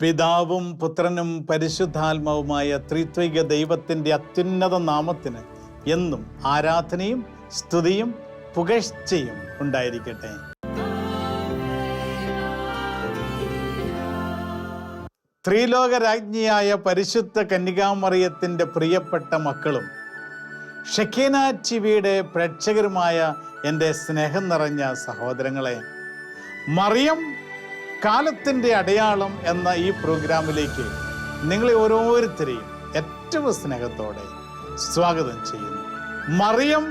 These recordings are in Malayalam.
പിതാവും പുത്രനും പരിശുദ്ധാത്മാവുമായ ത്രിത്വിക ദൈവത്തിന്റെ അത്യുന്നത നാമത്തിന് എന്നും ആരാധനയും സ്തുതിയും പുകഴ്ചയും ഉണ്ടായിരിക്കട്ടെ. ത്രിലോകരാജ്ഞിയായ പരിശുദ്ധ കന്യകാമറിയത്തിന്റെ പ്രിയപ്പെട്ട മക്കളും ഷെക്കീന ടിവിയുടെ പ്രേക്ഷകരുമായ എന്റെ സ്നേഹം നിറഞ്ഞ സഹോദരങ്ങളെ മറിയം കാലത്തിന്റെ അടയാളം എന്ന ഈ പ്രോഗ്രാമിലേക്ക് നിങ്ങളെ ഓരോരുത്തരെയും ഏറ്റവും സ്നേഹത്തോടെ സ്വാഗതം ചെയ്യുന്നു. മറിയം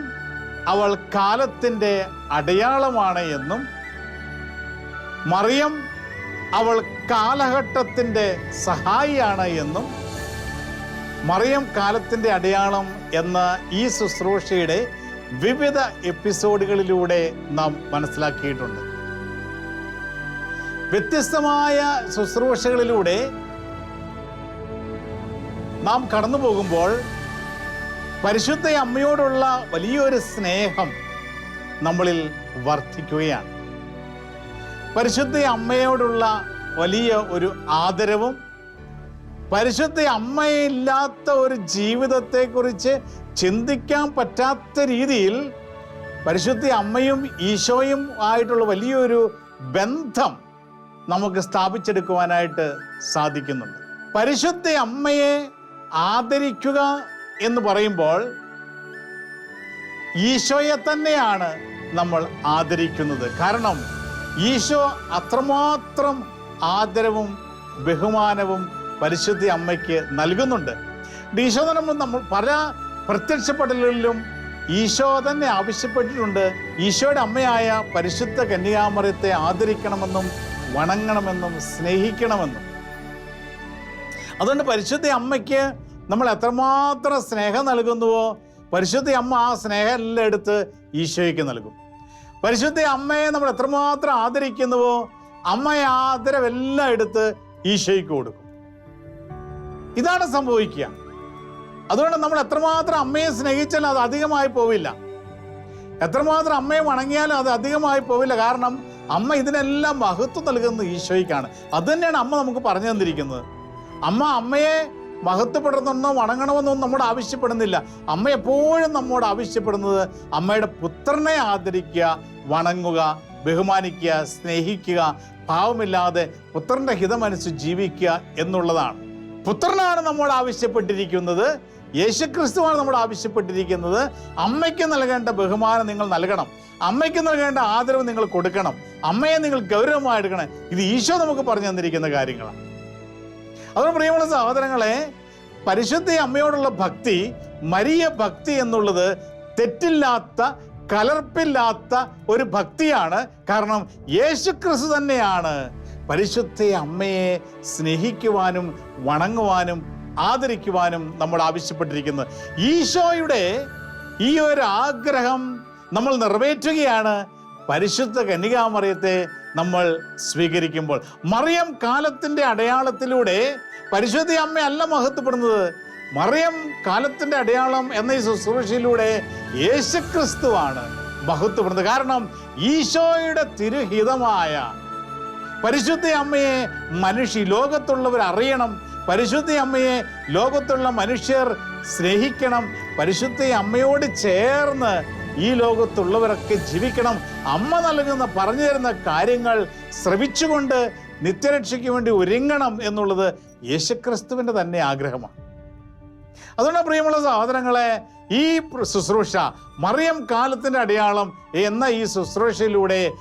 അവൾ കാലത്തിന്റെ അടയാളമാണ് എന്നും മറിയം അവൾ കാലഘട്ടത്തിന്റെ സഹായിയാണ് എന്നും മറിയം കാലത്തിന്റെ അടയാളം എന്ന ഈ ശുശ്രൂഷയുടെ വിവിധ എപ്പിസോഡുകളിലൂടെ നാം മനസ്സിലാക്കിയിട്ടുണ്ട്. വ്യത്യസ്തമായ ശുശ്രൂഷകളിലൂടെ നാം കടന്നു പോകുമ്പോൾ പരിശുദ്ധ അമ്മയോടുള്ള വലിയൊരു സ്നേഹം നമ്മളിൽ വർദ്ധിക്കുകയാണ്. പരിശുദ്ധ അമ്മയോടുള്ള വലിയ ഒരു ആദരവും പരിശുദ്ധ അമ്മയില്ലാത്ത ഒരു ജീവിതത്തെക്കുറിച്ച് ചിന്തിക്കാൻ പറ്റാത്ത രീതിയിൽ പരിശുദ്ധ അമ്മയും ഈശോയും ആയിട്ടുള്ള വലിയൊരു ബന്ധം നമുക്ക് സ്ഥാപിച്ചെടുക്കുവാനായിട്ട് സാധിക്കുന്നുണ്ട്. പരിശുദ്ധ അമ്മയെ ആദരിക്കുക എന്ന് പറയുമ്പോൾ ഈശോയെ തന്നെയാണ് നമ്മൾ ആദരിക്കുന്നത്. കാരണം ഈശോ അത്രമാത്രം ആദരവും ബഹുമാനവും പരിശുദ്ധ അമ്മയ്ക്ക് നൽകുന്നുണ്ട്. ഈശോ നമ്മൾ നമ്മൾ പല പ്രത്യക്ഷപ്പെടലുകളിലും ഈശോ തന്നെ ആവശ്യപ്പെട്ടിട്ടുണ്ട്. ഈശോയുടെ അമ്മയായ പരിശുദ്ധ കന്യാമറിയത്തെ ആദരിക്കണമെന്നും വണങ്ങണമെന്നും സ്നേഹിക്കണമെന്നും. അതുകൊണ്ട് പരിശുദ്ധ അമ്മയ്ക്ക് നമ്മൾ എത്രമാത്രം സ്നേഹം നൽകുന്നുവോ പരിശുദ്ധ അമ്മ ആ സ്നേഹം എല്ലാം എടുത്ത് ഈശോയ്ക്ക് നൽകും. പരിശുദ്ധ അമ്മയെ നമ്മൾ എത്രമാത്രം ആദരിക്കുന്നുവോ അമ്മയെ ആദരവെല്ലാം എടുത്ത് ഈശോയ്ക്ക് കൊടുക്കും. ഇതാണ് സംഭവിക്കുക. അതുകൊണ്ട് നമ്മൾ എത്രമാത്രം അമ്മയെ സ്നേഹിച്ചാലും അത് അധികമായി പോവില്ല. എത്രമാത്രം അമ്മയെ വണങ്ങിയാലും അത് അധികമായി പോവില്ല. കാരണം അമ്മ ഇതിനെല്ലാം മഹത്വം നൽകുന്നത് ഈശോയ്ക്കാണ്. അത് തന്നെയാണ് അമ്മ നമുക്ക് പറഞ്ഞു തന്നിരിക്കുന്നത്. അമ്മ അമ്മയെ മഹത്വപ്പെടുന്നോ വണങ്ങണമെന്നോ നമ്മോട് ആവശ്യപ്പെടുന്നില്ല. അമ്മ എപ്പോഴും നമ്മോട് ആവശ്യപ്പെടുന്നത് അമ്മയുടെ പുത്രനെ ആദരിക്കുക വണങ്ങുക ബഹുമാനിക്കുക സ്നേഹിക്കുക പാവമില്ലാതെ പുത്രന്റെ ഹിതമനുസരിച്ച് ജീവിക്കുക എന്നുള്ളതാണ്. പുത്രനാണ് നമ്മോട് ആവശ്യപ്പെട്ടിരിക്കുന്നത്. യേശുക്രിസ്തുവാണ് നമ്മൾ ആവശ്യപ്പെട്ടിരിക്കുന്നത്. അമ്മയ്ക്ക് നൽകേണ്ട ബഹുമാനം നിങ്ങൾ നൽകണം. അമ്മയ്ക്ക് നൽകേണ്ട ആദരവ് നിങ്ങൾ കൊടുക്കണം. അമ്മയെ നിങ്ങൾ ഗൗരവമായി എടുക്കണം. ഇത് ഈശോ നമുക്ക് പറഞ്ഞു തന്നിരിക്കുന്ന കാര്യങ്ങളാണ്. അതുകൊണ്ട് പ്രിയമുള്ള സഹോദരങ്ങളെ പരിശുദ്ധ അമ്മയോടുള്ള ഭക്തി മരിയ ഭക്തി എന്നുള്ളത് തെറ്റില്ലാത്ത കലർപ്പില്ലാത്ത ഒരു ഭക്തിയാണ്. കാരണം യേശുക്രിസ്തു തന്നെയാണ് പരിശുദ്ധ അമ്മയെ സ്നേഹിക്കുവാനും വണങ്ങുവാനും ആദരിക്കുവാനും നമ്മൾ ആവശ്യപ്പെട്ടിരിക്കുന്നത് ഈശോയുടെ ഈ ഒരു ആഗ്രഹം നമ്മൾ നിറവേറ്റുകയാണ്. പരിശുദ്ധ കന്യകാമറിയത്തെ നമ്മൾ സ്വീകരിക്കുമ്പോൾ. മറിയം കാലത്തിന്റെ അടയാളത്തിലൂടെ പരിശുദ്ധ അമ്മയല്ല മഹത്വപ്പെടുന്നത്. മറിയം കാലത്തിന്റെ അടയാളം എന്ന ഈ ശുശ്രൂഷയിലൂടെ യേശുക്രിസ്തുവാണ് മഹത്വപ്പെടുന്നത്. കാരണം ഈശോയുടെ തിരുഹിതമായ പരിശുദ്ധ അമ്മയെ മനുഷ്യ ലോകത്തുള്ളവർ അറിയണം. പരിശുദ്ധ അമ്മയെ ലോകത്തുള്ള മനുഷ്യർ സ്നേഹിക്കണം. പരിശുദ്ധ അമ്മയോട് ചേർന്ന് ഈ ലോകത്തുള്ളവരൊക്കെ ജീവിക്കണം. അമ്മ നൽകുന്ന പറഞ്ഞു തരുന്ന കാര്യങ്ങൾ ശ്രവിച്ചുകൊണ്ട് നിത്യരക്ഷയ്ക്ക് വേണ്ടി ഒരുങ്ങണം എന്നുള്ളത് യേശുക്രിസ്തുവിന്റെ തന്നെ ആഗ്രഹമാണ്. അതുകൊണ്ട് പ്രിയമുള്ള സഹോദരങ്ങളെ ഈ ശുശ്രൂഷ മറിയം കാലത്തിന്റെ അടയാളം എന്ന ഈ ശുശ്രൂഷയിലൂടെ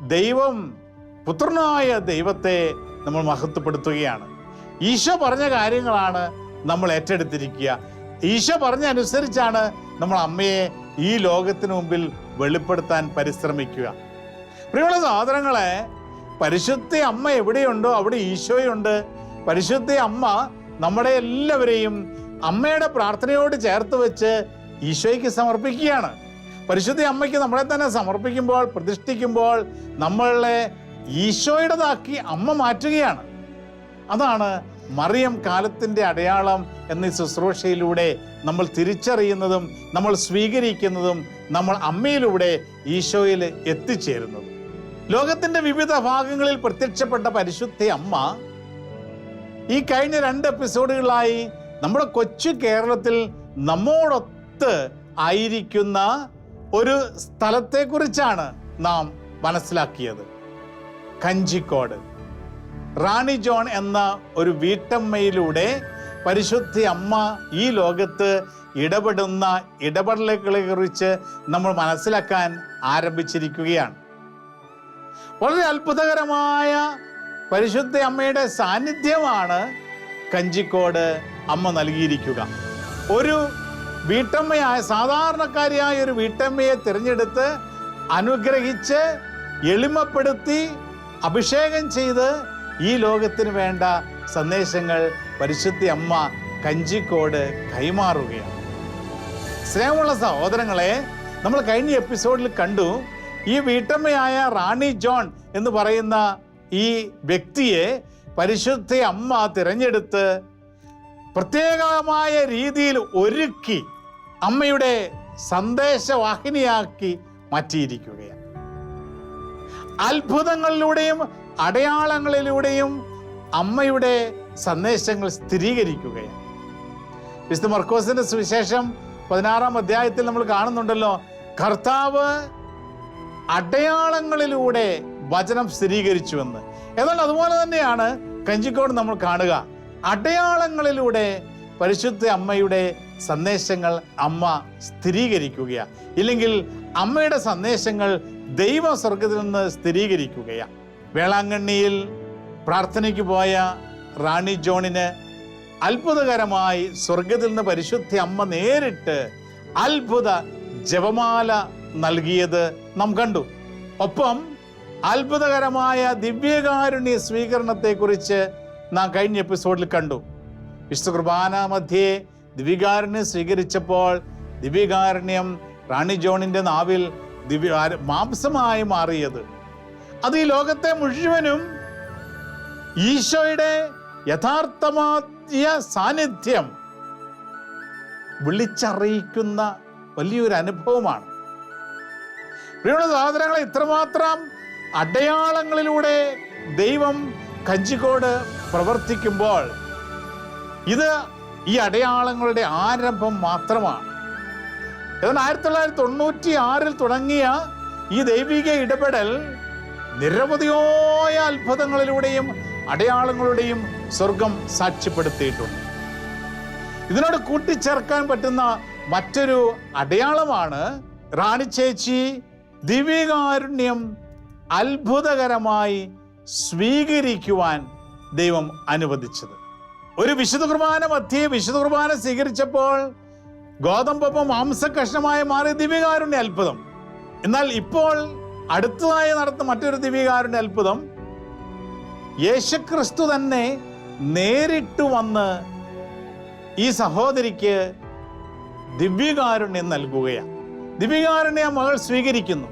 ദൈവം പുത്രനായ ദൈവത്തെ നമ്മൾ മഹത്വപ്പെടുത്തുകയാണ്. ഈശോ പറഞ്ഞ കാര്യങ്ങളാണ് നമ്മൾ ഏറ്റെടുത്തിരിക്കുക. ഈശോ പറഞ്ഞ അനുസരിച്ചാണ് നമ്മൾ അമ്മയെ ഈ ലോകത്തിന് മുമ്പിൽ വെളിപ്പെടുത്താൻ പരിശ്രമിക്കുക. പ്രിയമുള്ള സഹോദരങ്ങളെ പരിശുദ്ധ അമ്മ എവിടെയുണ്ടോ അവിടെ ഈശോയുണ്ട്. പരിശുദ്ധ അമ്മ നമ്മുടെ എല്ലാവരെയും അമ്മയുടെ പ്രാർത്ഥനയോട് ചേർത്ത് വെച്ച് ഈശോയ്ക്ക് സമർപ്പിക്കുകയാണ്. പരിശുദ്ധ അമ്മയ്ക്ക് നമ്മളെ തന്നെ സമർപ്പിക്കുമ്പോൾ പ്രതിഷ്ഠിക്കുമ്പോൾ നമ്മളെ ഈശോയുടേതാക്കി അമ്മ മാറ്റുകയാണ്. അതാണ് മറിയം കാലത്തിന്റെ അടയാളം എന്ന ശുശ്രൂഷയിലൂടെ നമ്മൾ തിരിച്ചറിയുന്നതും നമ്മൾ സ്വീകരിക്കുന്നതും നമ്മൾ അമ്മയിലൂടെ ഈശോയിൽ എത്തിച്ചേരുന്നതും. ലോകത്തിന്റെ വിവിധ ഭാഗങ്ങളിൽ പ്രത്യക്ഷപ്പെട്ട പരിശുദ്ധ അമ്മ ഈ കഴിഞ്ഞ രണ്ട് എപ്പിസോഡുകളായി നമ്മുടെ കൊച്ചു കേരളത്തിൽ നമ്മോടൊത്ത് ആയിരിക്കുന്ന ഒരു സ്ഥലത്തെക്കുറിച്ചാണ് നാം മനസ്സിലാക്കിയത്. കഞ്ചിക്കോട്. റാണി ജോൺ എന്ന ഒരു വീട്ടമ്മയിലൂടെ പരിശുദ്ധി അമ്മ ഈ ലോകത്ത് ഇടപെടുന്ന ഇടപെടലുകളെ കുറിച്ച് നമ്മൾ മനസ്സിലാക്കാൻ ആരംഭിച്ചിരിക്കുകയാണ്. വളരെ അത്ഭുതകരമായ പരിശുദ്ധ അമ്മയുടെ സാന്നിധ്യമാണ് കഞ്ചിക്കോട് അമ്മ നൽകിയിരിക്കുക. ഒരു വീട്ടമ്മയായ സാധാരണക്കാരിയായ ഒരു വീട്ടമ്മയെ തിരഞ്ഞെടുത്ത് അനുഗ്രഹിച്ച് എളിമപ്പെടുത്തി അഭിഷേകം ചെയ്ത് ഈ ലോകത്തിന് വേണ്ട സന്ദേശങ്ങൾ പരിശുദ്ധി അമ്മ കഞ്ചിക്കോട് കൈമാറുകയാണ്. സ്നേഹമുള്ള സഹോദരങ്ങളെ നമ്മൾ കഴിഞ്ഞ എപ്പിസോഡിൽ കണ്ടു ഈ വീട്ടമ്മയായ റാണി ജോൺ എന്ന് പറയുന്ന ഈ വ്യക്തിയെ പരിശുദ്ധ അമ്മ തിരഞ്ഞെടുത്ത് പ്രത്യേകമായ രീതിയിൽ ഒരുക്കി അമ്മയുടെ സന്ദേശവാഹിനിയാക്കി മാറ്റിയിരിക്കുകയാണ്. അത്ഭുതങ്ങളിലൂടെയും അടയാളങ്ങളിലൂടെയും അമ്മയുടെ സന്ദേശങ്ങൾ സ്ഥിരീകരിക്കുകയാണ്. വിശുദ്ധ മർക്കോസിന്റെ സുവിശേഷം പതിനാറാം അധ്യായത്തിൽ നമ്മൾ കാണുന്നുണ്ടല്ലോ. കർത്താവ് അടയാളങ്ങളിലൂടെ വചനം സ്ഥിരീകരിച്ചുവെന്ന്. എന്നാൽ അതുപോലെ തന്നെയാണ് കഞ്ചിക്കോട് നമ്മൾ കാണുക. അടയാളങ്ങളിലൂടെ പരിശുദ്ധ അമ്മയുടെ സന്ദേശങ്ങൾ അമ്മ സ്ഥിരീകരിക്കുകയാണ്. ഇല്ലെങ്കിൽ അമ്മയുടെ സന്ദേശങ്ങൾ ദൈവ സ്വർഗത്തിൽ നിന്ന് സ്ഥിരീകരിക്കുകയാണ് വേളാങ്കണ്ണിയിൽ പ്രാർത്ഥനയ്ക്ക് പോയ റാണി ജോണിന് അത്ഭുതകരമായി സ്വർഗത്തിൽ നിന്ന് പരിശുദ്ധി അമ്മ നേരിട്ട് അത്ഭുത ജപമാല നൽകിയത് നാം കണ്ടു. ഒപ്പം അത്ഭുതകരമായ ദിവ്യകാരുണ്യ സ്വീകരണത്തെക്കുറിച്ച് നാം കഴിഞ്ഞ എപ്പിസോഡിൽ കണ്ടു. വിശുദ്ധ കുർബാന മധ്യേ ദിവ്യകാരുണ്യം സ്വീകരിച്ചപ്പോൾ ദിവ്യകാരുണ്യം റാണി ജോണിന്റെ നാവിൽ ദിവ്യ മാംസമായി മാറിയത്. അത് ഈ ലോകത്തെ മുഴുവനും ഈശോയുടെ യഥാർത്ഥമായ സാന്നിധ്യം വിളിച്ചറിയിക്കുന്ന വലിയൊരു അനുഭവമാണ്. പ്രിയമുള്ള സഹോദരങ്ങളെ ഇത്രമാത്രം അടയാളങ്ങളിലൂടെ ദൈവം കഞ്ചിക്കോട് പ്രവർത്തിക്കുമ്പോൾ ഇത് ഈ അടയാളങ്ങളുടെ ആരംഭം മാത്രമാണ്. ഏതാണ്ട് ആയിരത്തി തൊള്ളായിരത്തി തൊണ്ണൂറ്റി ആറിൽ തുടങ്ങിയ ഈ ദൈവിക ഇടപെടൽ നിരവധിയായ അത്ഭുതങ്ങളിലൂടെയും അടയാളങ്ങളുടെയും സ്വർഗം സാക്ഷ്യപ്പെടുത്തിയിട്ടുണ്ട്. ഇതിനോട് കൂട്ടിച്ചേർക്കാൻ പറ്റുന്ന മറ്റൊരു അടയാളമാണ് റാണി ചേച്ചി ദിവ്യകാരുണ്യം അത്ഭുതകരമായി സ്വീകരിക്കുവാൻ ദൈവം അനുവദിച്ചത്. ഒരു വിശുദ്ധ കുർബാന മധ്യേ വിശുദ്ധ കുർബാന സ്വീകരിച്ചപ്പോൾ ഗോതമ്പൊപ്പം മാംസകഷ്ണമായി മാറിയ ദിവ്യകാരുണ്യ അത്ഭുതം. എന്നാൽ ഇപ്പോൾ അടുത്തതായി നടത്തുന്ന മറ്റൊരു ദിവ്യകാരുണ്യ അത്ഭുതം യേശുക്രിസ്തു തന്നെ നേരിട്ട് വന്ന് ഈ സഹോദരിക്ക് ദിവ്യകാരുണ്യം നൽകുകയാണ്. ദിവ്യകാരുണ്യ മകൾ സ്വീകരിക്കുന്നു.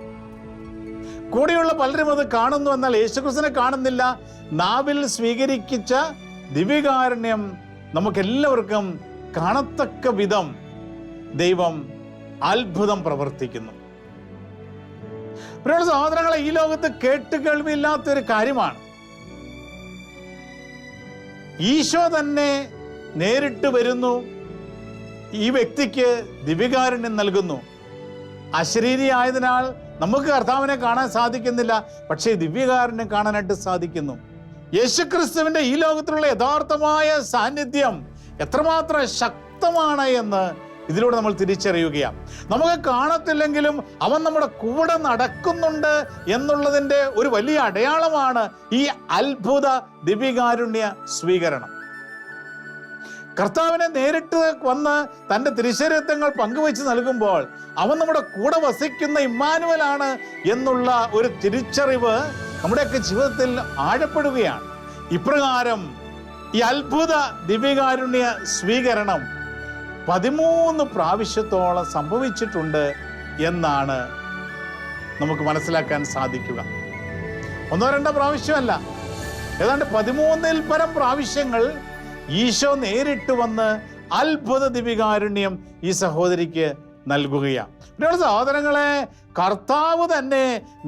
കൂടെയുള്ള പലരും അത് കാണുന്നു. എന്നാൽ യേശുക്രിസ്തുവിനെ കാണുന്നില്ല. നാവിൽ സ്വീകരിച്ച ദിവ്യകാരുണ്യം നമുക്കെല്ലാവർക്കും കാണത്തക്ക വിധം ദൈവം അത്ഭുതം പ്രവർത്തിക്കുന്നു. പ്രിയ സഹോദരങ്ങളെ ഈ ലോകത്ത് കേട്ടുകേൾവിയില്ലാത്തൊരു കാര്യമാണ്. ഈശോ തന്നെ നേരിട്ട് വരുന്നു ഈ വ്യക്തിക്ക് ദിവ്യകാരുണ്യം നൽകുന്നു. അശരീരി ആയതിനാൽ നമുക്ക് കർത്താവിനെ കാണാൻ സാധിക്കുന്നില്ല പക്ഷേ ദിവ്യകാരുണ്യം കാണാനായിട്ട് സാധിക്കുന്നു. യേശുക്രിസ്തുവിന്റെ ഈ ലോകത്തിലുള്ള യഥാർത്ഥമായ സാന്നിധ്യം എത്രമാത്രം ശക്തമാണ് എന്ന് ഇതിലൂടെ നമ്മൾ തിരിച്ചറിയുകയാണ്. നമുക്ക് കാണത്തില്ലെങ്കിലും അവൻ നമ്മുടെ കൂടെ നടക്കുന്നുണ്ട് എന്നുള്ളതിന്റെ ഒരു വലിയ അടയാളമാണ് ഈ അത്ഭുത ദിവികാരുണ്യ സ്വീകരണം. കർത്താവിനെ നേരിട്ട് വന്ന് തന്റെ തിരുശരീരത്വങ്ങൾ പങ്കുവെച്ച് നൽകുമ്പോൾ അവൻ നമ്മുടെ കൂടെ വസിക്കുന്ന ഇമ്മാനുവലാണ് എന്നുള്ള ഒരു തിരിച്ചറിവ് നമ്മുടെയൊക്കെ ജീവിതത്തിൽ ആഴപ്പെടുകയാണ്. ഇപ്രകാരം ഈ അത്ഭുത ദിവ്യകാരുണ്യ സ്വീകരണം പതിമൂന്ന് പ്രാവശ്യത്തോളം സംഭവിച്ചിട്ടുണ്ട് എന്നാണ് നമുക്ക് മനസ്സിലാക്കാൻ സാധിക്കുക. ഒന്നോ രണ്ടോ പ്രാവശ്യമല്ല. ഏതാണ്ട് പതിമൂന്നിൽ പരം പ്രാവശ്യങ്ങൾ ഈശോ നേരിട്ട് വന്ന് അത്ഭുത ദിവികാരുണ്യം ഈ സഹോദരിക്ക് നൽകുകയാണ്. പിന്നെ സഹോദരങ്ങളെ കർത്താവ് തന്നെ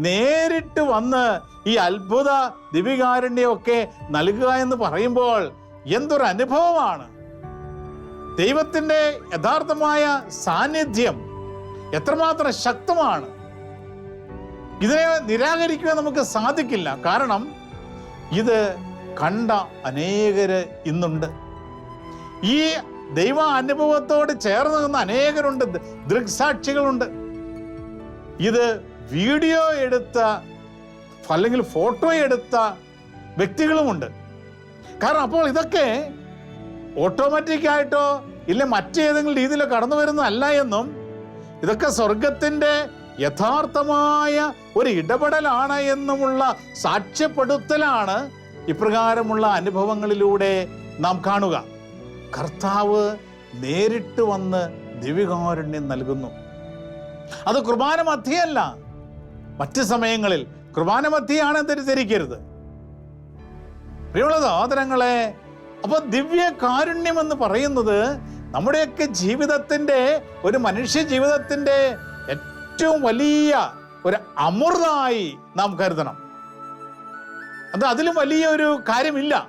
നേരിട്ട് വന്ന് ഈ അത്ഭുത ദിവികാരുണ്യമൊക്കെ നൽകുക എന്ന് പറയുമ്പോൾ എന്തൊരു അനുഭവമാണ്. ദൈവത്തിന്റെ യഥാർത്ഥമായ സാന്നിധ്യം എത്രമാത്രം ശക്തമാണ്. ഇതിനെ നിരാകരിക്കുവാൻ നമുക്ക് സാധിക്കില്ല. കാരണം ഇത് കണ്ട അനേകര് ഇന്നുണ്ട്. ഈ ദൈവ അനുഭവത്തോട് ചേർന്ന് നിന്ന അനേകരുണ്ട്. ദൃക്സാക്ഷികളുണ്ട്. ഇത് വീഡിയോ എടുത്ത അല്ലെങ്കിൽ ഫോട്ടോ എടുത്ത വ്യക്തികളുമുണ്ട്. കാരണം അപ്പോൾ ഇതൊക്കെ ഓട്ടോമാറ്റിക് ആയിട്ടോ ഇല്ല മറ്റേതെങ്കിലും രീതിയിലോ കടന്നു വരുന്നതല്ല എന്നും ഇതൊക്കെ സ്വർഗത്തിന്റെ യഥാർത്ഥമായ ഒരു ഇടപെടലാണ് എന്നുമുള്ള സാക്ഷ്യപ്പെടുത്തലാണ് ഇപ്രകാരമുള്ള അനുഭവങ്ങളിലൂടെ നാം കാണുക. കർത്താവ് നേരിട്ട് വന്ന് ദിവ്യകാരുണ്യം നൽകുന്നു. അത് കുർബാന മധ്യയല്ല മറ്റ് സമയങ്ങളിൽ കുർബാന മധ്യയാണ് തെറ്റിദ്ധരിക്കരുത്. പ്രിയമുള്ള സഹോദരങ്ങളെ അപ്പൊ ദിവ്യ കാരുണ്യം എന്ന് പറയുന്നത് നമ്മുടെയൊക്കെ ജീവിതത്തിന്റെ ഒരു മനുഷ്യ ജീവിതത്തിന്റെ ഏറ്റവും വലിയ ഒരു അമൃതമായി നാം കരുതണം. അത് അതിലും വലിയ ഒരു കാര്യമില്ല.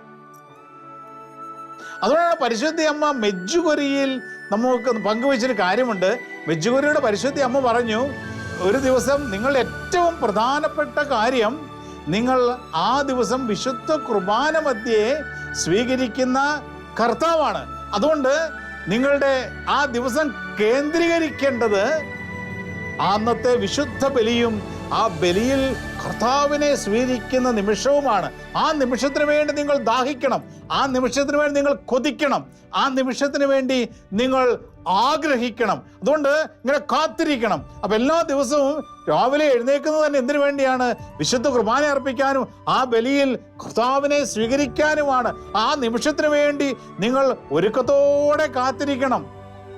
അതുകൊണ്ടാണ് പരിശുദ്ധി അമ്മ മെജ്ജുകൊരിയിൽ നമുക്ക് പങ്കുവച്ചൊരു കാര്യമുണ്ട്. മെജ്ജുകൊരിയുടെ പരിശുദ്ധി അമ്മ പറഞ്ഞു ഒരു ദിവസം നിങ്ങൾ ഏറ്റവും പ്രധാനപ്പെട്ട കാര്യം നിങ്ങൾ ആ ദിവസം വിശുദ്ധ കുർബാന മധ്യേ സ്വീകരിക്കുന്ന കർത്താവാണ്. അതുകൊണ്ട് നിങ്ങളുടെ ആ ദിവസം കേന്ദ്രീകരിക്കേണ്ടത് അന്നത്തെ വിശുദ്ധ ബലിയും ആ ബലിയിൽ കർത്താവിനെ സ്വീകരിക്കുന്ന നിമിഷവുമാണ്. ആ നിമിഷത്തിന് വേണ്ടി നിങ്ങൾ ദാഹിക്കണം. ആ നിമിഷത്തിന് വേണ്ടി നിങ്ങൾ കൊതിക്കണം. ആ നിമിഷത്തിന് വേണ്ടി നിങ്ങൾ ആഗ്രഹിക്കണം. അതുകൊണ്ട് ഇങ്ങനെ കാത്തിരിക്കണം. അപ്പം എല്ലാ ദിവസവും രാവിലെ എഴുന്നേക്കുന്നത് തന്നെ എന്തിനു വേണ്ടിയാണ്? വിശുദ്ധ കുർബാന അർപ്പിക്കാനും ആ ബലിയിൽ കർത്താവിനെ സ്വീകരിക്കാനുമാണ്. ആ നിമിഷത്തിന് വേണ്ടി നിങ്ങൾ ഒരുക്കത്തോടെ കാത്തിരിക്കണം.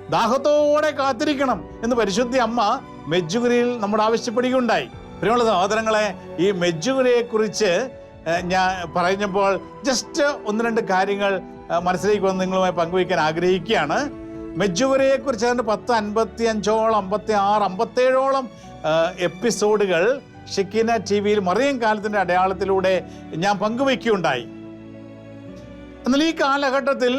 ദാഹത്തോടെ കാത്തിരിക്കണം എന്ന് പരിശുദ്ധി അമ്മ മെജ്ജുകുരിയിൽ നമ്മോട് ആവശ്യപ്പെടുകയുണ്ടായി. പ്രിയമുള്ള സഹോദരങ്ങളെ ഈ മെജ്ജുകുരയെ കുറിച്ച് ഞാൻ പറഞ്ഞപ്പോൾ ജസ്റ്റ് ഒന്ന് രണ്ട് കാര്യങ്ങൾ മനസ്സിലേക്ക് വന്ന് നിങ്ങളുമായി പങ്കുവയ്ക്കാൻ ആഗ്രഹിക്കുകയാണ്. മെജ്ജുകുരയെ കുറിച്ച് അതിന്റെ പത്ത് അൻപത്തി അഞ്ചോളം അമ്പത്തി ആറ് അമ്പത്തേഴോളം എപ്പിസോഡുകൾ ഷിക്കിന ടി വിയിൽ മറിയം കാലത്തിന്റെ അടയാളത്തിലൂടെ ഞാൻ പങ്കുവയ്ക്കുകയുണ്ടായി. എന്നാൽ ഈ കാലഘട്ടത്തിൽ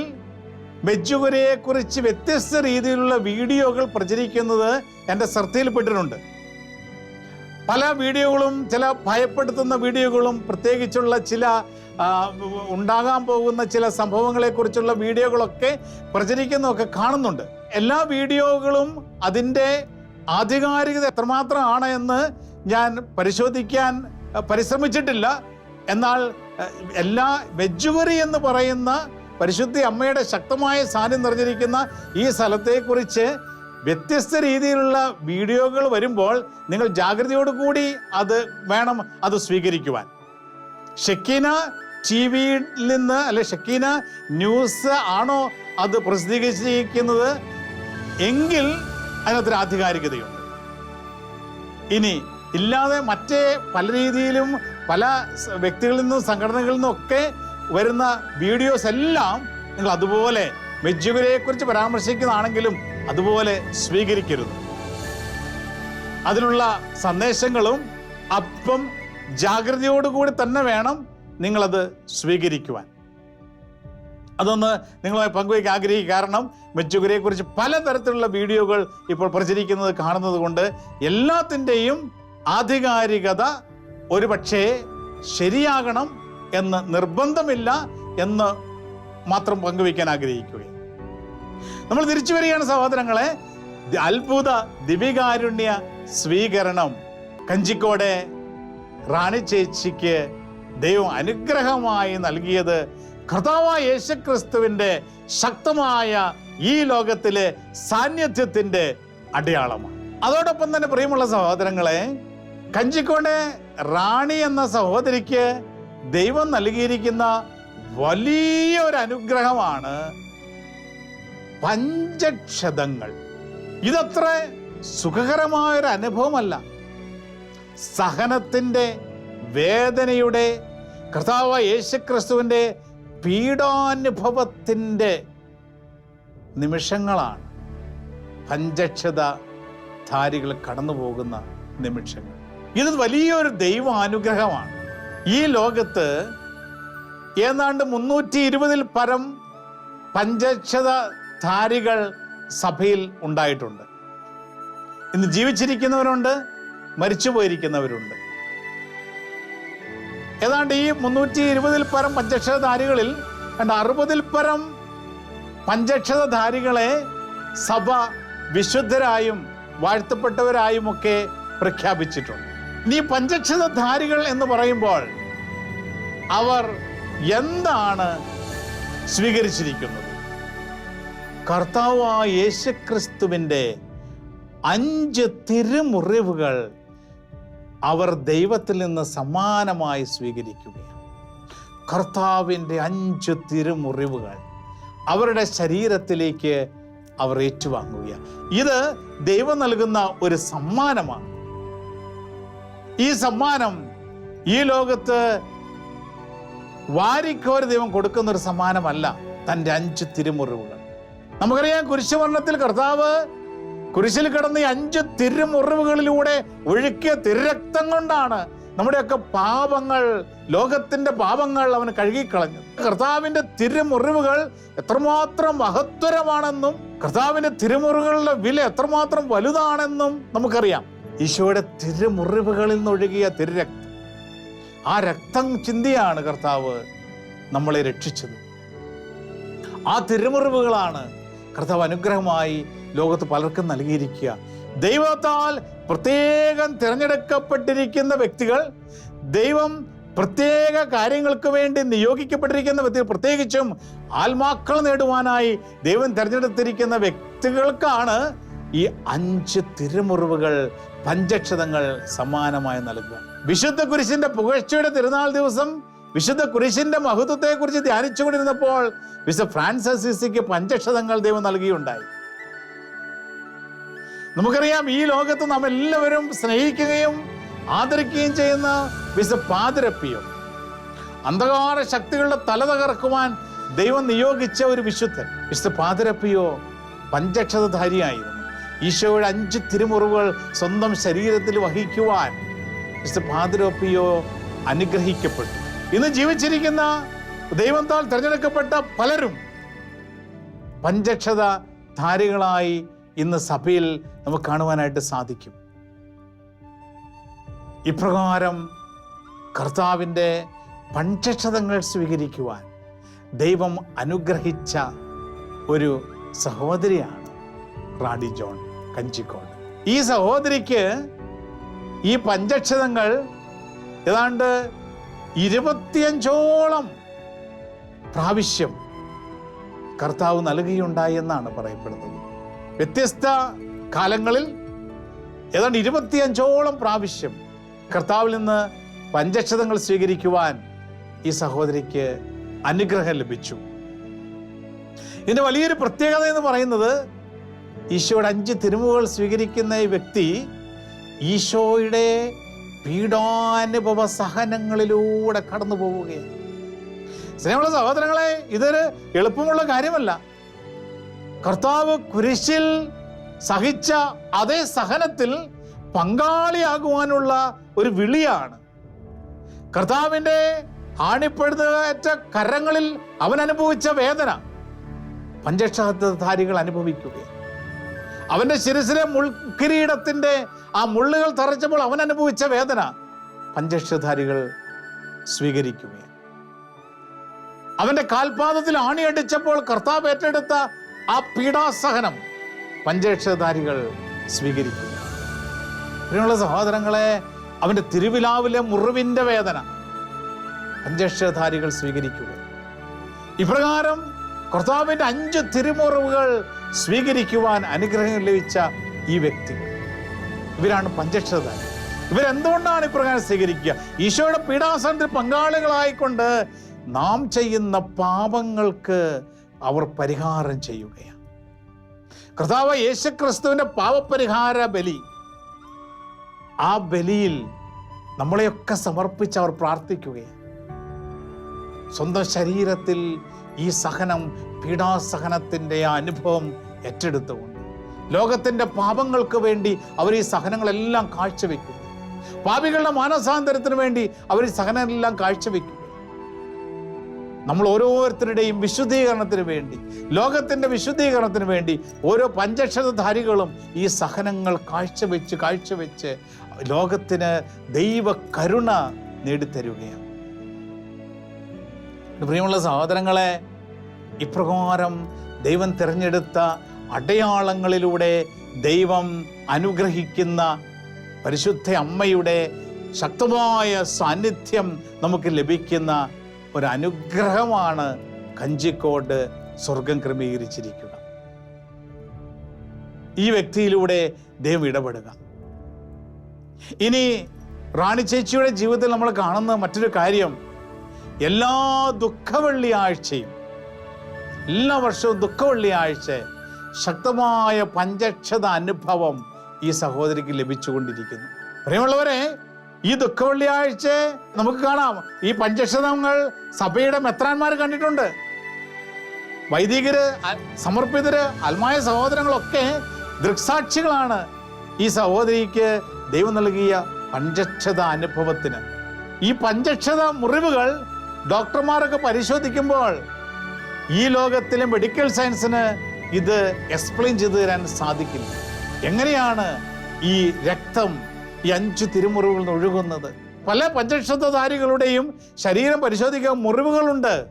കുറിച്ച് വ്യത്യസ്ത രീതിയിലുള്ള വീഡിയോകൾ പ്രചരിക്കുന്നത് എന്റെ ശ്രദ്ധയിൽപ്പെട്ടിട്ടുണ്ട്. പല വീഡിയോകളും ചില ഭയപ്പെടുത്തുന്ന വീഡിയോകളും പ്രത്യേകിച്ചുള്ള ചില ഉണ്ടാകാൻ പോകുന്ന ചില സംഭവങ്ങളെക്കുറിച്ചുള്ള വീഡിയോകളൊക്കെ പ്രചരിക്കുന്നതൊക്കെ കാണുന്നുണ്ട്. എല്ലാ വീഡിയോകളും അതിന്റെ ആധികാരികത എത്രമാത്രമാണ് എന്ന് ഞാൻ പരിശോധിക്കാൻ പരിശ്രമിച്ചിട്ടില്ല. എന്നാൽ എല്ലാ വെജുവറി എന്ന് പറയുന്ന പരിശുദ്ധി അമ്മയുടെ ശക്തമായ സാന്നിധ്യം നിറഞ്ഞിരിക്കുന്ന ഈ സ്ഥലത്തെക്കുറിച്ച് വ്യത്യസ്ത രീതിയിലുള്ള വീഡിയോകൾ വരുമ്പോൾ നിങ്ങൾ ജാഗ്രതയോടുകൂടി അത് വേണം അത് സ്വീകരിക്കുവാൻ. ഷക്കീന ടി വിയിൽ നിന്ന് അല്ലെ ഷക്കീന ന്യൂസ് ആണോ അത് പ്രസിദ്ധീകരിച്ചിരിക്കുന്നത്? എങ്കിൽ അതിനകത്തൊരു ആധികാരികതയുണ്ട്. ഇനി ഇല്ലാതെ മറ്റേ പല രീതിയിലും പല വ്യക്തികളിൽ നിന്നും സംഘടനകളിൽ നിന്നും ഒക്കെ വരുന്ന വീഡിയോസ് എല്ലാം നിങ്ങൾ അതുപോലെ മെജ്ജുകുരയെ കുറിച്ച് പരാമർശിക്കുന്നതാണെങ്കിലും അതുപോലെ സ്വീകരിക്കരുത്. അതിലുള്ള സന്ദേശങ്ങളും അപ്പം ജാഗ്രതയോടുകൂടി തന്നെ വേണം നിങ്ങളത് സ്വീകരിക്കുവാൻ. അതൊന്ന് നിങ്ങളുമായി പങ്കുവയ്ക്കാൻ ആഗ്രഹിക്കും കാരണം മെച്ചുകുരയെ കുറിച്ച് പലതരത്തിലുള്ള വീഡിയോകൾ ഇപ്പോൾ പ്രചരിക്കുന്നത് കാണുന്നത് കൊണ്ട് എല്ലാത്തിന്റെയും ആധികാരികത ഒരു പക്ഷേ ശരിയാകണം എന്ന് നിർബന്ധമില്ല എന്ന് മാത്രം പങ്കുവയ്ക്കാൻ ആഗ്രഹിക്കുകയും നമ്മൾ തിരിച്ചു വരികയാണ് സഹോദരങ്ങളെ. അത്ഭുത ദിവികാരുണ്യ സ്വീകരണം. കഞ്ചിക്കോടെ റാണി ചേച്ചിക്ക് ദൈവം അനുഗ്രഹമായി നൽകിയത് കർത്താവായ യേശുക്രിസ്തുവിന്റെ ശക്തമായ ഈ ലോകത്തിലെ സാന്നിധ്യത്തിന്റെ അടയാളമാണ്. അതോടൊപ്പം തന്നെ പ്രിയമുള്ള സഹോദരങ്ങളെ കഞ്ചിക്കോടെ റാണി എന്ന സഹോദരിക്ക് ദൈവം നൽകിയിരിക്കുന്ന വലിയൊരു അനുഗ്രഹമാണ് പഞ്ചക്ഷതങ്ങൾ. ഇതത്ര സുഖകരമായൊരു അനുഭവമല്ല. സഹനത്തിന്റെ വേദനയുടെ കർത്താവ് യേശുക്രിസ്തുവിന്റെ പീഡാനുഭവത്തിന്റെ നിമിഷങ്ങളാണ് പഞ്ചക്ഷത ധാരികൾ കടന്നു പോകുന്ന നിമിഷങ്ങൾ. ഇത് വലിയൊരു ദൈവാനുഗ്രഹമാണ്. ഈ ലോകത്ത് ഏതാണ്ട് മുന്നൂറ്റി ഇരുപതിൽ പരം പഞ്ചക്ഷത ധാരികൾ സഭയിൽ ഉണ്ടായിട്ടുണ്ട്. ഇന്ന് ജീവിച്ചിരിക്കുന്നവരുണ്ട് മരിച്ചു പോയിരിക്കുന്നവരുണ്ട് ഏതാണ്ട് ഈ മുന്നൂറ്റി ഇരുപതിൽ പരം പഞ്ചക്ഷരധാരികളിൽ രണ്ട് അറുപതിൽ പരം പഞ്ചക്ഷരധാരികളെ സഭ വിശുദ്ധരായും വാഴ്ത്തപ്പെട്ടവരായും ഒക്കെ പ്രഖ്യാപിച്ചിട്ടുണ്ട്. ഇനി പഞ്ചക്ഷരധാരികൾ എന്ന് പറയുമ്പോൾ അവർ എന്താണ് സ്വീകരിച്ചിരിക്കുന്നത്? കർത്താവായ യേശുക്രിസ്തുവിന്റെ അഞ്ച് തിരുമുറിവുകൾ അവർ ദൈവത്തിൽ നിന്ന് സമാനമായി സ്വീകരിക്കുകയാണ്. കർത്താവിന്റെ അഞ്ച് തിരുമുറിവുകൾ അവരുടെ ശരീരത്തിലേക്ക് അവർ ഏറ്റുവാങ്ങുകയാണ്. ഇത് ദൈവം നൽകുന്ന ഒരു സമ്മാനമാണ്. ഈ സമ്മാനം ഈ ലോകത്ത് വാരിക്കോര് ദൈവം കൊടുക്കുന്ന ഒരു സമ്മാനമല്ല. തന്റെ അഞ്ച് തിരുമുറിവുകൾ. നമുക്കറിയാം കുരിശുമരണത്തിൽ കർത്താവ് കുരിശിൽ കിടന്ന ഈ അഞ്ച് തിരുമുറിവുകളിലൂടെ ഒഴുക്കിയ തിരുരക്തം കൊണ്ടാണ് നമ്മുടെയൊക്കെ പാപങ്ങൾ ലോകത്തിന്റെ പാപങ്ങൾ അവന് കഴുകിക്കളഞ്ഞു കർത്താവിന്റെ തിരുമുറിവുകൾ എത്രമാത്രം മഹത്വരമാണെന്നും കർത്താവിന്റെ തിരുമുറിവുകളുടെ വില എത്രമാത്രം വലുതാണെന്നും നമുക്കറിയാം. ഈശോയുടെ തിരുമുറിവുകളിൽ നിന്നൊഴുകിയ തിരുരക്തം ആ രക്തം ചിന്തിയാണ് കർത്താവ് നമ്മളെ രക്ഷിച്ചത്. ആ തിരുമുറിവുകളാണ് കർത്താവ് അനുഗ്രഹമായി ലോകത്ത് പലർക്കും നൽകിയിരിക്കുക. ദൈവത്താൽ പ്രത്യേകം തിരഞ്ഞെടുക്കപ്പെട്ടിരിക്കുന്ന വ്യക്തികൾ ദൈവം പ്രത്യേക കാര്യങ്ങൾക്ക് വേണ്ടി നിയോഗിക്കപ്പെട്ടിരിക്കുന്ന വ്യക്തികൾ പ്രത്യേകിച്ചും ആത്മാക്കൾ നേടുവാനായി ദൈവം തിരഞ്ഞെടുത്തിരിക്കുന്ന വ്യക്തികൾക്കാണ് ഈ അഞ്ച് തിരുമുറിവുകൾ പഞ്ചക്ഷതങ്ങൾ സമ്മാനമായി നൽകുക. വിശുദ്ധ കുരിശിന്റെ പുകഴ്ചയുടെ തിരുനാൾ ദിവസം വിശുദ്ധ കുരിശിന്റെ മഹത്വത്തെക്കുറിച്ച് ധ്യാനിച്ചുകൊണ്ടിരുന്നപ്പോൾ വിശുദ്ധ ഫ്രാൻസിസ് അസീസിക്ക് പഞ്ചക്ഷതങ്ങൾ ദൈവം നൽകിയുണ്ടായി. നമുക്കറിയാം ഈ ലോകത്ത് നാം എല്ലാവരും സ്നേഹിക്കുകയും ആദരിക്കുകയും ചെയ്യുന്ന വിശുദ്ധ പാതിരപ്പിയും അന്ധകാര ശക്തികളുടെ തല തകർക്കുവാൻ ദൈവം നിയോഗിച്ച ഒരു വിശുദ്ധൻ വിശുദ്ധ പാതിരപ്പിയോ പഞ്ചക്ഷതധാരിയായിരുന്നു. ഈശോയുടെ അഞ്ച് തിരുമുറിവുകൾ സ്വന്തം ശരീരത്തിൽ വഹിക്കുവാൻ വിശുദ്ധ പാതിരപ്പിയോ അനുഗ്രഹിക്കപ്പെട്ടു. ഇന്ന് ജീവിച്ചിരിക്കുന്ന ദൈവത്താൽ തിരഞ്ഞെടുക്കപ്പെട്ട പലരും പഞ്ചക്ഷത ധാരികളായി ഇന്ന് സഭയിൽ നമുക്ക് കാണുവാനായിട്ട് സാധിക്കും. ഇപ്രകാരം കർത്താവിന്റെ പഞ്ചക്ഷതങ്ങൾ സ്വീകരിക്കുവാൻ ദൈവം അനുഗ്രഹിച്ച ഒരു സഹോദരിയാണ് റാഡി ജോൺ കഞ്ചിക്കോട്. ഈ സഹോദരിക്ക് ഈ പഞ്ചക്ഷതങ്ങൾ ഏതാണ്ട് ഇരുപത്തിയഞ്ചോളം പ്രാവശ്യം കർത്താവ് നൽകുകയുണ്ടായി എന്നാണ് പറയപ്പെടുന്നത്. വ്യത്യസ്ത കാലങ്ങളിൽ ഏതാണ്ട് ഇരുപത്തിയഞ്ചോളം പ്രാവശ്യം കർത്താവിൽ നിന്ന് പഞ്ചക്ഷതങ്ങൾ സ്വീകരിക്കുവാൻ ഈ സഹോദരിക്ക് അനുഗ്രഹം ലഭിച്ചു. ഇതിന്റെ വലിയൊരു പ്രത്യേകത എന്ന് പറയുന്നത് ഈശോയുടെ അഞ്ച് തിരുമുകൾ സ്വീകരിക്കുന്ന ഈ വ്യക്തി ഈശോയുടെ പീഡാനുഭവ സഹനങ്ങളിലൂടെ കടന്നു പോവുകയാണ്. സ്നേഹമുള്ള സഹോദരങ്ങളെ ഇതൊരു എളുപ്പമുള്ള കാര്യമല്ല. കർത്താവ് കുരിശിൽ സഹിച്ച അതേ സഹനത്തിൽ പങ്കാളിയാകുവാനുള്ള ഒരു വിളിയാണ്. കർത്താവിന്റെ ആണിപ്പെടുത്തേറ്റ കരങ്ങളിൽ അവൻ അനുഭവിച്ച വേദന. പഞ്ചക്ഷാധാരികൾ അനുഭവിക്കുകയാണ്. അവന്റെ ശിരസിലെ മുൾക്കിരീടത്തിന്റെ ആ മുള്ളുകൾ തറച്ചപ്പോൾ അവൻ അനുഭവിച്ച വേദന. പഞ്ചക്ഷധാരികൾ സ്വീകരിക്കുകയാണ് അവന്റെ കാൽപാദത്തിൽ ആണിയടിച്ചപ്പോൾ കർത്താവ് ഏറ്റെടുത്ത ആ പീഡാസഹനം പഞ്ചക്ഷധാരികൾ സ്വീകരിക്കുക പ്രിയമുള്ള സഹോദരങ്ങളെ അവന്റെ തിരുവിലാവിലെ മുറിവിന്റെ വേദന പഞ്ചക്ഷധാരികൾ സ്വീകരിക്കുക ഇപ്രകാരം കർത്താവിന്റെ അഞ്ച് തിരുമുറിവുകൾ സ്വീകരിക്കുവാൻ അനുഗ്രഹം ലഭിച്ച ഈ വ്യക്തികൾ ഇവരാണ് പഞ്ചക്ഷധാരി ഇവരെന്തുകൊണ്ടാണ് ഇപ്രകാരം സ്വീകരിക്കുക? ഈശോയുടെ പീഡാസനത്തിൽ പങ്കാളികളായിക്കൊണ്ട് നാം ചെയ്യുന്ന പാപങ്ങൾക്ക് അവർ പരിഹാരം ചെയ്യുകയാണ്. കർത്താവ് യേശുക്രിസ്തുവിന്റെ പാപപരിഹാര ബലി. ആ ബലിയിൽ നമ്മളെയൊക്കെ സമർപ്പിച്ച് അവർ പ്രാർത്ഥിക്കുകയാണ്. സ്വന്തം ശരീരത്തിൽ ഈ സഹനം പീഡാസഹനത്തിന്റെ ആ അനുഭവം ഏറ്റെടുത്തുകൊണ്ട്. ലോകത്തിന്റെ പാപങ്ങൾക്ക് വേണ്ടി അവർ ഈ സഹനങ്ങളെല്ലാം കാഴ്ചവെക്കുന്നു പാപികളുടെ മാനസാന്തരത്തിന് വേണ്ടി അവർ ഈ സഹനമെല്ലാം കാഴ്ചവെക്കുന്നു നമ്മൾ ഓരോരുത്തരുടെയും വിശുദ്ധീകരണത്തിന് വേണ്ടി ലോകത്തിന്റെ വിശുദ്ധീകരണത്തിന് വേണ്ടി ഓരോ പഞ്ചക്ഷതധാരികളും ഈ സഹനങ്ങൾ കാഴ്ചവെച്ച് കാഴ്ചവെച്ച് ലോകത്തിന് ദൈവ കരുണ നേടിത്തരുകയാണ്. പ്രിയമുള്ള സഹോദരങ്ങളെ ഇപ്രകാരം ദൈവം തിരഞ്ഞെടുത്ത അടയാളങ്ങളിലൂടെ ദൈവം അനുഗ്രഹിക്കുന്ന പരിശുദ്ധ അമ്മയുടെ ശക്തമായ സാന്നിധ്യം നമുക്ക് ലഭിക്കുന്ന ഒരു അനുഗ്രഹമാണ് കഞ്ചിക്കോട് സ്വർഗം ക്രമീകരിച്ചിരിക്കുക. ഈ വ്യക്തിയിലൂടെ ദൈവം ഇടപെടുക. ഇനി റാണി ചേച്ചിയുടെ ജീവിതത്തിൽ നമ്മൾ കാണുന്ന മറ്റൊരു കാര്യം എല്ലാ ദുഃഖവെള്ളിയാഴ്ചയും എല്ലാ വർഷവും ദുഃഖവെള്ളിയാഴ്ച ശക്തമായ പഞ്ചക്ഷത അനുഭവം ഈ സഹോദരിക്ക് ലഭിച്ചുകൊണ്ടിരിക്കുന്നു. പ്രിയമുള്ളവരെ ഈ ദുഃഖവെള്ളിയാഴ്ച നമുക്ക് കാണാം. ഈ പഞ്ചക്ഷതങ്ങൾ സഭയുടെ മെത്രാന്മാർ കണ്ടിട്ടുണ്ട്. വൈദികര് സമർപ്പിതര് അൽമായ സഹോദരങ്ങളൊക്കെ ദൃക്സാക്ഷികളാണ് ഈ സഹോദരിക്ക് ദൈവം നൽകിയ പഞ്ചക്ഷത അനുഭവത്തിന്. ഈ പഞ്ചക്ഷത മുറിവുകൾ ഡോക്ടർമാരൊക്കെ പരിശോധിക്കുമ്പോൾ ഈ ലോകത്തിലെ മെഡിക്കൽ സയൻസിന് ഇത് എക്സ്പ്ലെയിൻ ചെയ്തു തരാൻ സാധിക്കില്ല. എങ്ങനെയാണ് ഈ രക്തം ഈ അഞ്ച് തിരുമുറിവുകൾ നിന്ന് ഒഴുകുന്നത്? പല പഞ്ചക്ഷതധാരികളുടെയും ശരീരം പരിശോധിക്കാൻ മുറിവുകളുണ്ട്.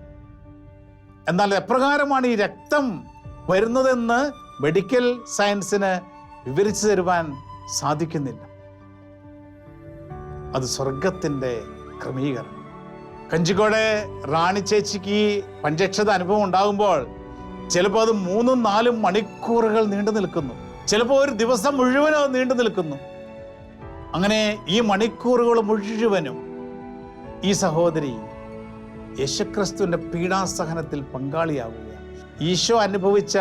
എന്നാൽ എപ്രകാരമാണ് ഈ രക്തം വരുന്നതെന്ന് മെഡിക്കൽ സയൻസിന് വിവരിച്ചു തരുവാൻ സാധിക്കുന്നില്ല. അത് സ്വർഗത്തിന്റെ ക്രമീകരണം. കഞ്ചിക്കോടെ റാണി ചേച്ചിക്ക് പഞ്ചക്ഷത അനുഭവം ഉണ്ടാകുമ്പോൾ ചിലപ്പോൾ അത് മൂന്നും നാലും മണിക്കൂറുകൾ നീണ്ടു നിൽക്കുന്നു. ചിലപ്പോൾ ഒരു ദിവസം മുഴുവനും അത് നീണ്ടു നിൽക്കുന്നു. അങ്ങനെ ഈ മണിക്കൂറുകൾ മുഴുവനും ഈ സഹോദരി യേശുക്രിസ്തുവിന്റെ പീഡാസഹനത്തിൽ പങ്കാളിയാവുകയാണ്. ഈശോ അനുഭവിച്ച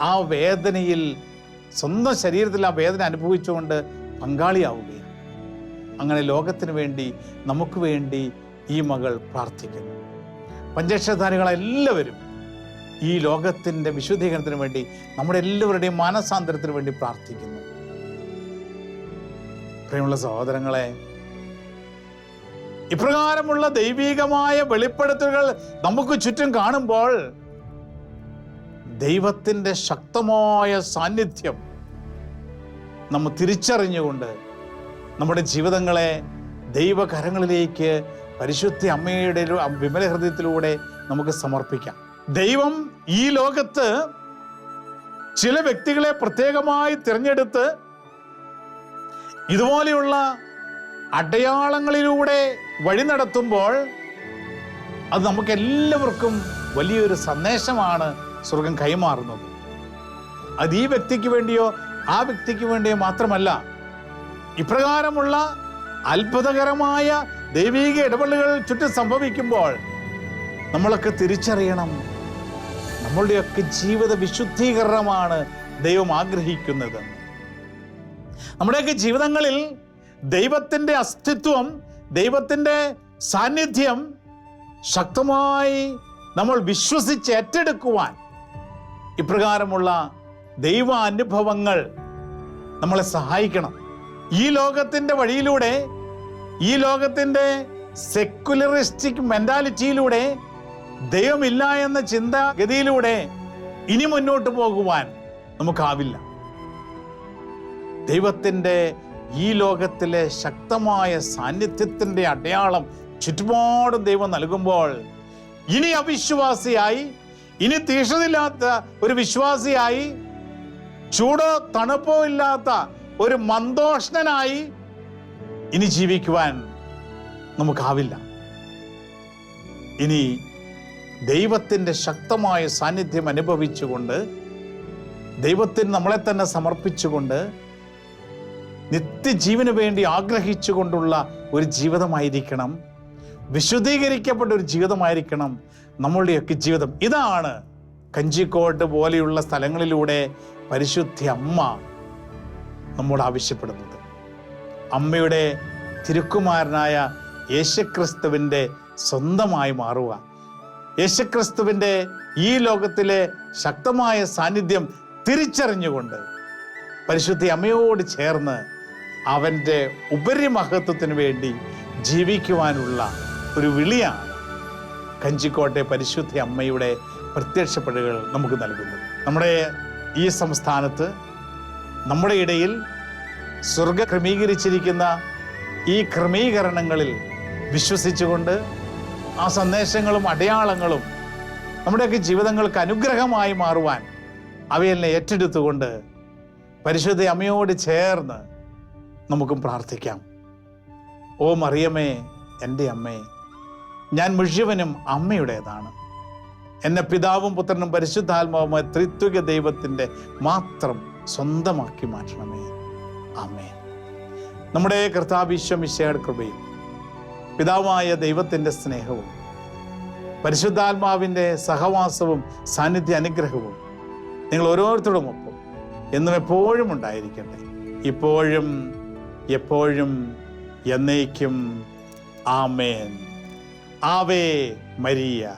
ആ വേദനയിൽ സ്വന്തം ശരീരത്തിൽ ആ വേദന അനുഭവിച്ചുകൊണ്ട് പങ്കാളിയാവുകയാണ്. അങ്ങനെ ലോകത്തിന് വേണ്ടി നമുക്ക് വേണ്ടി ഈ മകൾ പ്രാർത്ഥിക്കുന്നു. പഞ്ചക്ഷധാരികളെല്ലാവരും ഈ ലോകത്തിന്റെ വിശുദ്ധീകരണത്തിന് വേണ്ടി നമ്മുടെ എല്ലാവരുടെയും മാനസാന്തരത്തിന് വേണ്ടി പ്രാർത്ഥിക്കുന്നു. പ്രിയമുള്ള സഹോദരങ്ങളെ ഇപ്രകാരമുള്ള ദൈവീകമായ വെളിപ്പെടുത്തലുകൾ നമുക്ക് ചുറ്റും കാണുമ്പോൾ ദൈവത്തിന്റെ ശക്തമായ സാന്നിധ്യം നമ്മൾ തിരിച്ചറിഞ്ഞുകൊണ്ട് നമ്മുടെ ജീവിതങ്ങളെ ദൈവകരങ്ങളിലേക്ക് പരിശുദ്ധ അമ്മയുടെ വിമല ഹൃദയത്തിലൂടെ നമുക്ക് സമർപ്പിക്കാം. ദൈവം ഈ ലോകത്ത് ചില വ്യക്തികളെ പ്രത്യേകമായി തിരഞ്ഞെടുത്ത് ഇതുപോലെയുള്ള അടയാളങ്ങളിലൂടെ വഴി നടത്തുമ്പോൾ അത് നമുക്ക് എല്ലാവർക്കും വലിയൊരു സന്ദേശമാണ് സ്വർഗം കൈമാറുന്നത്. അത് ഈ വ്യക്തിക്ക് വേണ്ടിയോ ആ വ്യക്തിക്ക് വേണ്ടിയോ മാത്രമല്ല ഇപ്രകാരമുള്ള അത്ഭുതകരമായ ദൈവീക ഇടപെടലുകൾ ചുറ്റും സംഭവിക്കുമ്പോൾ നമ്മളൊക്കെ തിരിച്ചറിയണം. നമ്മളുടെയൊക്കെ ജീവിത വിശുദ്ധീകരണമാണ് ദൈവം ആഗ്രഹിക്കുന്നത്. നമ്മുടെയൊക്കെ ജീവിതങ്ങളിൽ ദൈവത്തിന്റെ അസ്തിത്വം ദൈവത്തിന്റെ സാന്നിധ്യം ശക്തമായി നമ്മൾ വിശ്വസിച്ച് ഏറ്റെടുക്കുവാൻ ഇപ്രകാരമുള്ള ദൈവ അനുഭവങ്ങൾ നമ്മളെ സഹായിക്കണം. ഈ ലോകത്തിന്റെ വഴിയിലൂടെ ഈ ലോകത്തിന്റെ സെക്കുലറിസ്റ്റിക് മെന്റാലിറ്റിയിലൂടെ ദൈവമില്ല എന്ന ചിന്താഗതിയിലൂടെ ഇനി മുന്നോട്ട് പോകുവാൻ നമുക്കാവില്ല. ദൈവത്തിന്റെ ഈ ലോകത്തിലെ ശക്തമായ സാന്നിധ്യത്തിന്റെ അടയാളം ചുറ്റുപാടും ദൈവം നൽകുമ്പോൾ ഇനി അവിശ്വാസിയായി ഇനി തീക്ഷണില്ലാത്ത ഒരു വിശ്വാസിയായി ചൂടോ തണുപ്പോ ഇല്ലാത്ത ഒരു മന്ദോഷ്ണനായി ഇനി ജീവിക്കുവാൻ നമുക്കാവില്ല. ഇനി ദൈവത്തിന്റെ ശക്തമായ സാന്നിധ്യം അനുഭവിച്ചുകൊണ്ട് ദൈവത്തിന് നമ്മളെ തന്നെ സമർപ്പിച്ചുകൊണ്ട് നിത്യജീവന് വേണ്ടി ആഗ്രഹിച്ചുകൊണ്ടുള്ള ഒരു ജീവിതമായിരിക്കണം. വിശുദ്ധീകരിക്കപ്പെട്ട ഒരു ജീവിതമായിരിക്കണം നമ്മളുടെയൊക്കെ ജീവിതം. ഇതാണ് കഞ്ചിക്കോട്ട് പോലെയുള്ള സ്ഥലങ്ങളിലൂടെ പരിശുദ്ധി അമ്മ നമ്മോട് ആവശ്യപ്പെടുന്നത്. അമ്മയുടെ തിരുക്കുമാരനായ യേശുക്രിസ്തുവിന്റെ സ്വന്തമായി മാറുക. യേശുക്രിസ്തുവിന്റെ ഈ ലോകത്തിലെ ശക്തമായ സാന്നിധ്യം തിരിച്ചറിഞ്ഞുകൊണ്ട് പരിശുദ്ധി അമ്മയോട് ചേർന്ന് അവന്റെ ഉപരിമഹത്വത്തിന് വേണ്ടി ജീവിക്കുവാനുള്ള ഒരു വിളിയാണ് കഞ്ചിക്കോട്ടെ പരിശുദ്ധി അമ്മയുടെ പ്രത്യക്ഷപ്പെടുകൾ നമുക്ക് നൽകുന്നത്. നമ്മുടെ ഈ സംസ്ഥാനത്ത് നമ്മുടെ ഇടയിൽ സ്വർഗ ക്രമീകരിച്ചിരിക്കുന്ന ഈ ക്രമീകരണങ്ങളിൽ വിശ്വസിച്ചുകൊണ്ട് ആ സന്ദേശങ്ങളും അടയാളങ്ങളും നമ്മുടെയൊക്കെ ജീവിതങ്ങൾക്ക് അനുഗ്രഹമായി മാറുവാൻ അവയെല്ലാം ഏറ്റെടുത്തുകൊണ്ട് പരിശുദ്ധ അമ്മയോട് ചേർന്ന് നമുക്കും പ്രാർത്ഥിക്കാം. ഓ മറിയമേ എന്റെ അമ്മേ ഞാൻ മുഴുവനും അമ്മയുടേതാണ്. എന്നെ പിതാവും പുത്രനും പരിശുദ്ധാത്മാവുമായ ത്രിത്വിക ദൈവത്തിന്റെ മാത്രം സ്വന്തമാക്കി മാറ്റണമേ. അമ്മേ നമ്മുടെ കർത്താവിശ്വമിശയുടെ കൃപയും പിതാവായ ദൈവത്തിന്റെ സ്നേഹവും പരിശുദ്ധാത്മാവിന്റെ സഹവാസവും സാന്നിധ്യ അനുഗ്രഹവും നിങ്ങൾ ഓരോരുത്തരോടുമൊപ്പം എന്നും എപ്പോഴും ഉണ്ടായിരിക്കട്ടെ. ഇപ്പോഴും എപ്പോഴും എന്നേക്കും. ആമേൻ. ആവേ മരിയ.